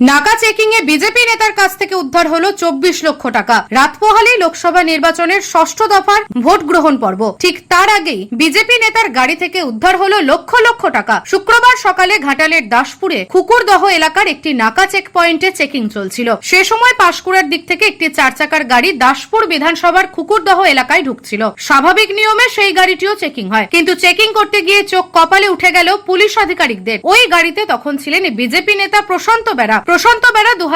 নাকা চেকিং এ বিজেপি নেতার কাছ থেকে উদ্ধার হলো চব্বিশ লক্ষ টাকা। রাত পোহালেই লোকসভা নির্বাচনের ষষ্ঠ দফার ভোট গ্রহণ পর্ব। ঠিক তার আগেই বিজেপি নেতার গাড়ি থেকে উদ্ধার হলো লক্ষ লক্ষ টাকা। শুক্রবার সকালে ঘাটালের দাসপুরে কুকুরদহ এলাকার একটি নাকা চেক পয়েন্টে চেকিং চলছিল। সে সময় পাশকুড়ার দিক থেকে একটি চার চাকার গাড়ি দাসপুর বিধানসভার কুকুরদহ এলাকায় ঢুকছিল। স্বাভাবিক নিয়মে সেই গাড়িটিও চেকিং হয়। কিন্তু চেকিং করতে গিয়ে চোখ কপালে উঠে গেল পুলিশ আধিকারিকদের। ওই গাড়িতে তখন ছিলেন বিজেপি নেতা প্রশান্ত বেরা। প্রশান্ত বেরা দু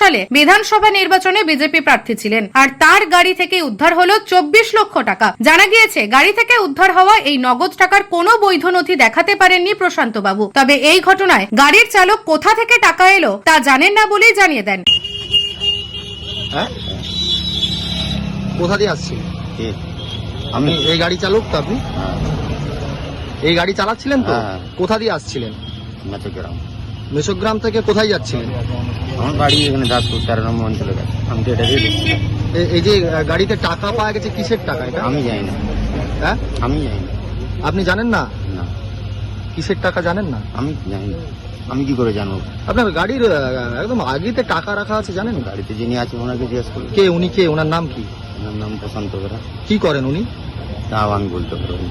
সালে বিধানসভা নির্বাচনে বিজেপি প্রার্থী ছিলেন। আর তার গাড়ি থেকে উদ্ধার হলো চব্বিশ লক্ষ টাকা। জানা গিয়েছে গাড়ি থেকে উদ্ধার হওয়া এই নগদ টাকার কোনো বৈধ নথি দেখাতে পারেননি প্রশান্ত বাবু তবে এই ঘটনায় গাড়ির চালক কোথা থেকে টাকা এলো তা জানেন না বলেই জানিয়ে দেন। হ্যাঁ? কোথা দিয়ে আসছেন? আমি আমি এই গাড়ি চালক তো আপনি? হ্যাঁ। এই গাড়ি চালাচ্ছিলেন তো? হ্যাঁ। কোথা দিয়ে আসছিলেন? মেচগ্রাম মেসোগ্রাম থেকে কোথায় যাচ্ছিলেন? আমার বাড়ি এখানে দাসপুর তেরো নম্বর অঞ্চলে গেছে আমি তো এটা দিয়ে দেখছি এই যে গাড়িতে টাকা পাওয়া গেছে কিসের টাকা এটা? আমি যাই না। হ্যাঁ? আমি যাই না। আপনি জানেন না? না। কিসের টাকা জানেন না? আমি জানি না। আমি কি করে জানব? আপনার গাড়ির আহ, একদম আগেতে টাকা রাখা আছে জানেন? গাড়িতে যিনি আছে ওনাকে জিজ্ঞেস করি কে উনি কে? ওনার নাম কি? ওনার নাম প্রশান্ত বেরা। কি করেন উনি? তাও আমি বলতে পারব না।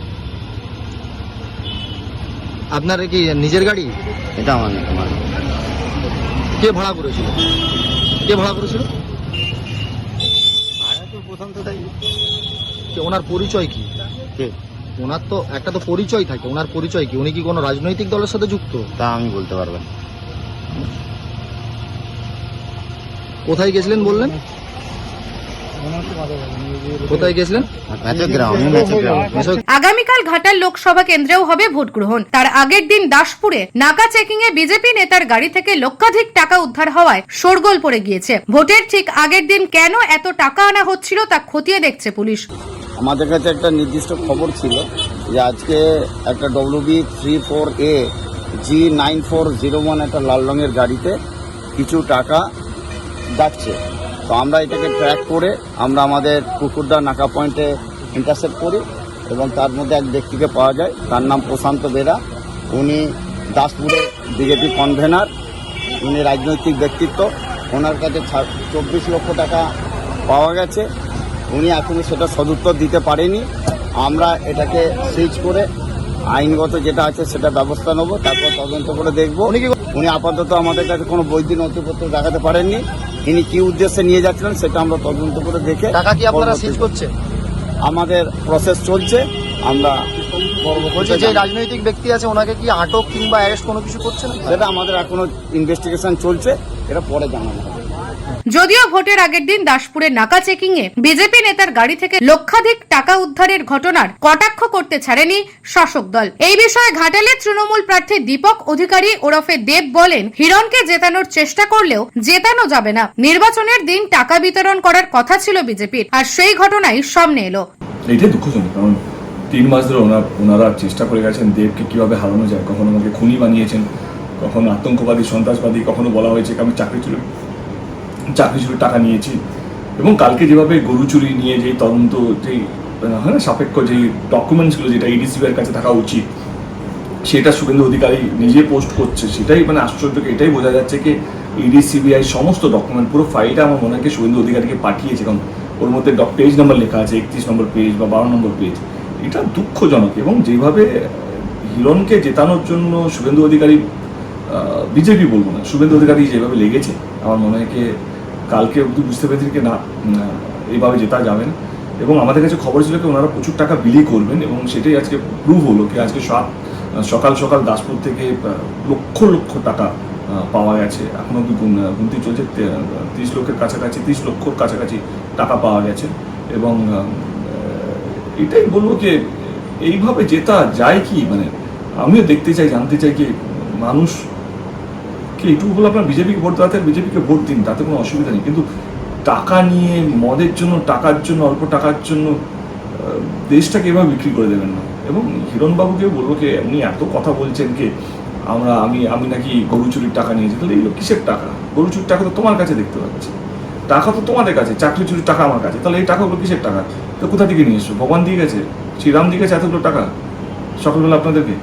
আপনার কি নিজের গাড়ি? এটা আমার না তোমার। না। কে ভাড়া করেছিল? কে ভাড়া করেছিল? ভাড়া তো তাই। কে ওনার পরিচয় কি? কে? ওনার তো একটা তো পরিচয় থাকে ওনার পরিচয় কি? উনি কি কোনো রাজনৈতিক দলের সাথে যুক্ত? তা আমি বলতে পারব না। কোথায় গেছিলেন বললেন? কোথায় গেছিলেন আগামীকাল ঘাটাল লোকসভা কেন্দ্রেও হবে ভোট গ্রহণ। তার আগের দিন দাসপুরে নাকা চেকিং এ বিজেপি নেতার গাড়ি থেকে লক্ষাধিক টাকা উদ্ধার হওয়ায় শোরগোল পড়ে গিয়েছে। ভোটের ঠিক আগের দিন কেন এত টাকা আনা হচ্ছিল তা খতিয়ে দেখছে পুলিশ। আমাদের কাছে একটা নির্দিষ্ট খবর ছিল যে আজকে একটা WB three four A G nine four zero one একটা লাল রঙের গাড়িতে কিছু টাকা যাচ্ছে। তো আমরা এটাকে ট্র্যাক করে আমরা আমাদের কুকুরদা নাকা পয়েন্টে ইন্টারসেপ্ট করি এবং তার মধ্যে এক ব্যক্তিকে পাওয়া যায়। তার নাম প্রশান্ত বেরা। উনি দাসপুরে বিজেপি কনভেনার উনি রাজনৈতিক ব্যক্তিত্ব। ওনার কাছে চব্বিশ লক্ষ টাকা পাওয়া গেছে। উনি এখনও সেটা সদুত্তর দিতে পারেনি। আমরা এটাকে সিজ করে আইনগত যেটা আছে সেটা ব্যবস্থা নেব তারপর তদন্ত করে দেখব। উনি কি উনি আপাতত আমাদের কাছে কোনো বৈধ নথিপত্র দেখাতে পারেননি। ইনি কি উদ্দেশ্যে নিয়ে যাচ্ছিলেন সেটা আমরা তদন্ত করে দেখে টাকা কি আপনারা সিজ করছে? আমাদের প্রসেস চলছে। আমরা বলছি যে রাজনৈতিক ব্যক্তি আছে ওনাকে কি আটক কিংবা অ্যারেস্ট কোনো কিছু করছে না? সেটা আমাদের এখনও ইনভেস্টিগেশন চলছে। এটা পরে জানানো হবে যদিও ভোটের আগের দিন দাসপুরের নাকা চেকিং এ বিজেপি নেতার গাড়ি থেকে লক্ষাধিক টাকা উদ্ধারের ঘটনার কটাক্ষ করতে ছাড়েনি শাসক দল। এই বিষয়ে ঘাটালের তৃণমূল প্রার্থী দীপক অধিকারী ওরফে দেব বলেন, হিরণকে জেতানোর চেষ্টা করলেও জেতানো যাবে না। নির্বাচনের দিন টাকা বিতরণ করার কথা ছিল বিজেপির, আর সেই ঘটনাই সামনে এলো। দুঃখজনক, কারণ তিন মাস ধরে ওনারা চেষ্টা করে গেছেন দেবকে কীভাবে হারানো যায়, কখনো আমাকে খুনি বানিয়েছেন, কখনো আতঙ্কবাদী, সন্ত্রাসবাদী, কখনো বলা হয়েছে আমি চাকরি চুরি চাকরি চুরি টাকা নিয়েছি। এবং কালকে যেভাবে গরু চুরি নিয়ে যেই তদন্ত যেই আহ, হয় না সাপেক্ষ যেই ডকুমেন্টসগুলো যেটা এর কাছে থাকা উচিত সেটা শুভেন্দু অধিকারী নিজে পোস্ট করছে। সেটাই মানে আশ্চর্য এটাই বোঝা যাচ্ছে কি ইডি সিবিআই সমস্ত ডকুমেন্ট পুরো ফাইলটা আমার মনে হয় শুভেন্দু অধিকারীকে পাঠিয়েছে। কারণ ওর মধ্যে পেজ নাম্বার লেখা আছে একত্রিশ নম্বর পেজ বা বারো নম্বর পেজ এটা দুঃখজনক এবং যেভাবে হিরণকে জেতানোর জন্য শুভেন্দু অধিকারী বিজেপি বলব না শুভেন্দু অধিকারী যেভাবে লেগেছে আমার মনে হয় কালকে অব্দি বুঝতে পেরেছি কি না এইভাবে জেতা যাবেন। এবং আমাদের কাছে খবর ছিল কি ওনারা প্রচুর টাকা বিলি করবেন এবং সেটাই আজকে প্রুভ হলো কি আজকে সাত সকাল সকাল দাসপুর থেকে লক্ষ লক্ষ টাকা পাওয়া গেছে। এখন অব্দি গুন- গুনতি চলছে তিরিশ লক্ষের কাছাকাছি, তিরিশ লক্ষর কাছাকাছি টাকা পাওয়া গেছে। এবং এটাই বলব যে এইভাবে জেতা যায় কি? মানে আমিও দেখতে চাই, জানতে চাই কি মানুষ কি এইটুকু হলো আপনার বিজেপিকে ভোট দেওয়াতে বিজেপিকে ভোট দিন, তাতে কোনো অসুবিধা নেই। কিন্তু টাকা নিয়ে, মদের জন্য, টাকার জন্য, অল্প টাকার জন্য দেশটাকে এভাবে বিক্রি করে দেবেন না। এবং হিরণবাবুকে বলব কি উনি এত কথা বলছেন কি আমরা, আমি আমি নাকি গরু চুরির টাকা নিয়েছি। তাহলে এইগুলো কিসের টাকা? গরু চুরির টাকা তো তোমার কাছে দেখতে পাচ্ছি। টাকা তো তোমাদের কাছে চাকরি চুরির টাকা আমার কাছে। তাহলে এই টাকাগুলো কিসের টাকা? তো কোথা থেকে নিয়ে এসছো? ভগবান দিয়ে গেছে? শ্রীরাম দিয়ে গেছে এতগুলো টাকা? সকালবেলা আপনাদেরকে।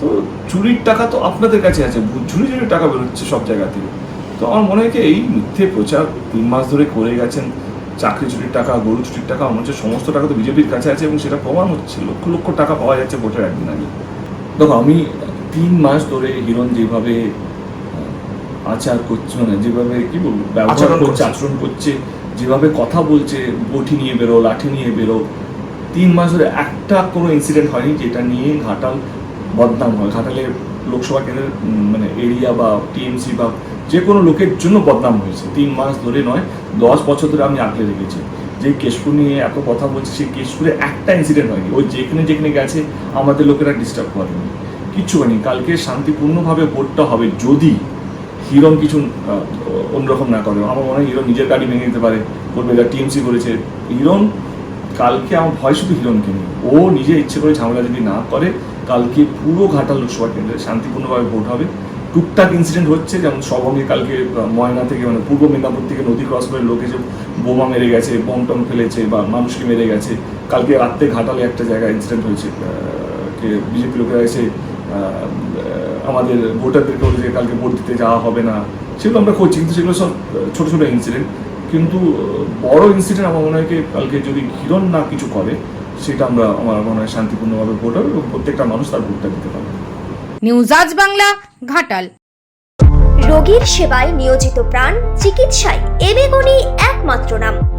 তো চুরির টাকা তো আপনাদের কাছে আছে ঝুড়ি ঝুড়ি টাকা বেরোচ্ছে সব জায়গা থেকে। তো আমার মনে হয় কি এই মিথ্যে প্রচার তিন মাস ধরে করে গেছেন চাকরি চুরির টাকা গরু চুরির টাকা আমার হচ্ছে সমস্ত টাকা তো বিজেপির কাছে আছে এবং সেটা প্রমাণ হচ্ছে। লক্ষ লক্ষ টাকা পাওয়া যাচ্ছে ভোটের একদিন আগে। দেখো আমি তিন মাস ধরে হিরণ যেভাবে আচার করছে মানে যেভাবে কি বলব ব্যবহার আচরণ করছে করছে। আচরণ করছে যেভাবে কথা বলছে বটি নিয়ে বেরো লাঠি নিয়ে বেরো তিন মাস ধরে একটা কোনো ইনসিডেন্ট হয়নি যেটা নিয়ে ঘাটাল বদনাম হয়। ঘাটালের লোকসভা কেন্দ্রের মানে এরিয়া বা টিএমসি বা যে কোনো লোকের জন্য বদনাম হয়েছে। তিন মাস ধরে নয়, দশ বছর ধরে আমি আঁকড়ে রেখেছি। যে কেশপুর নিয়ে এত কথা বলছে, সেই কেশপুরে একটা ইনসিডেন্ট হয়নি। ওই যেখানে যেখানে গেছে, আমাদের লোকেরা ডিস্টার্ব করেনি। কিচ্ছু হয়নি। কালকে শান্তিপূর্ণভাবে ভোটটা হবে যদি হিরণ কিছু অন্যরকম না করে। আমার মনে হয় হিরণ নিজের গাড়ি ভেঙে দিতে পারে। করবে যা টিএমসি করেছে। হিরণ, কালকে আমার ভয় শুধু হিরণকে নিয়ে। ও নিজে ইচ্ছে করে ঝামেলা যদি না করে কালকে পুরো ঘাটাল লোকসভা কেন্দ্রে শান্তিপূর্ণভাবে ভোট হবে। টুকটাক ইনসিডেন্ট হচ্ছে, যেমন সবঙ্গে কালকে ময়না থেকে মানে পূর্ব মেদিনীপুর থেকে নদী ক্রস করে লোক এসে বোমা মেরে গেছে বম টম ফেলেছে বা মানুষকে মেরে গেছে, কালকে রাত্রে ঘাটালে একটা জায়গায় ইনসিডেন্ট হয়েছে যে বিজেপি লোকেরা এসে আমাদের ভোটারদেরকে বলে যে কালকে ভোট দিতে যাওয়া হবে না। সেগুলো আমরা করছি কিন্তু সেগুলো সব ছোটো ছোটো ইনসিডেন্ট কিন্তু বড় ইনসিডেন্ট আমার মনে হয় কালকে যদি হিরণ না কিছু করে সেটা আমরা আমার মনে হয় শান্তিপূর্ণভাবে ভোট হবে এবং প্রত্যেকটা মানুষ তার ভোটটা দিতে পারবে। নিউজ আজ বাংলা ঘাটাল। রোগীর সেবায় নিয়োজিত প্রাণ চিকিৎসায় এবেগুনি একমাত্র নাম।